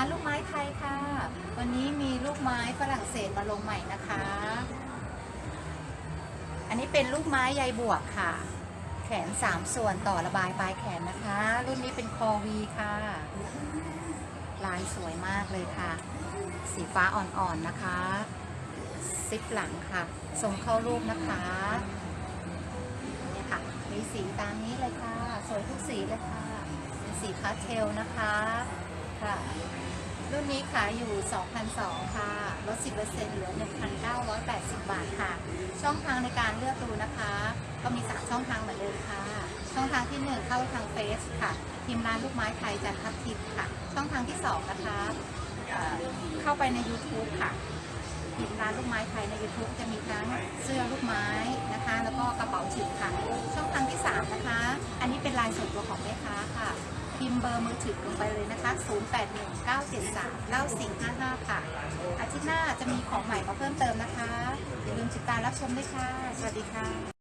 าลูกไม้ไทยค่ะ วันนี้มีลูกไม้ฝรั่งเศสมาลงใหม่นะคะ อันนี้เป็นลูกไม้ใยบวกค่ะ แขนสามส่วนต่อระบายปลายแขนนะคะ รุ่นนี้เป็นคอวีค่ะ ลายสวยมากเลยค่ะ สีฟ้าอ่อนๆนะคะ ซิปหลังค่ะ ทรงเข้ารูปนะคะนี่ค่ะ มีสีตามนี้เลยค่ะ สวยทุกสีเลยค่ะ เป็นสีคาสเทลนะคะ ค่ะ รุ่นนี้ขายอยู่2,200ค่ะ ลด 10%เหลือ 1,980 บาทค่ะ ช่องทางในการเลือกดูนะคะ ก็มี 3 ช่องทางเหมือนเดิมค่ะ ช่องทางที่ 1 เข้าทางเฟซค่ะทีมร้านลูกไม้ไทยจันททิพย์ค่ะ ช่องทางที่ 2 นะคะเเข้าไปใน YouTube ค่ะทีมร้านลูกไม้ไทยใน YouTube จะมีทั้งเสื้อลูกไม้นะคะ แล้วก็กระเป๋าฉิบค่ะ ช่องทางที่ 3 นะคะ อันนี้เป็นลายส่วนตัวของแม่ค้าค่ะ พิมพ์เบอร์มือถือลงไปเลยนะคะ 0819739455 ค่ะ อาทิตย์หน้าจะมีของใหม่มาเพิ่มเติมนะคะ อย่าลืมติดตามรับชมด้วยค่ะ สวัสดีค่ะ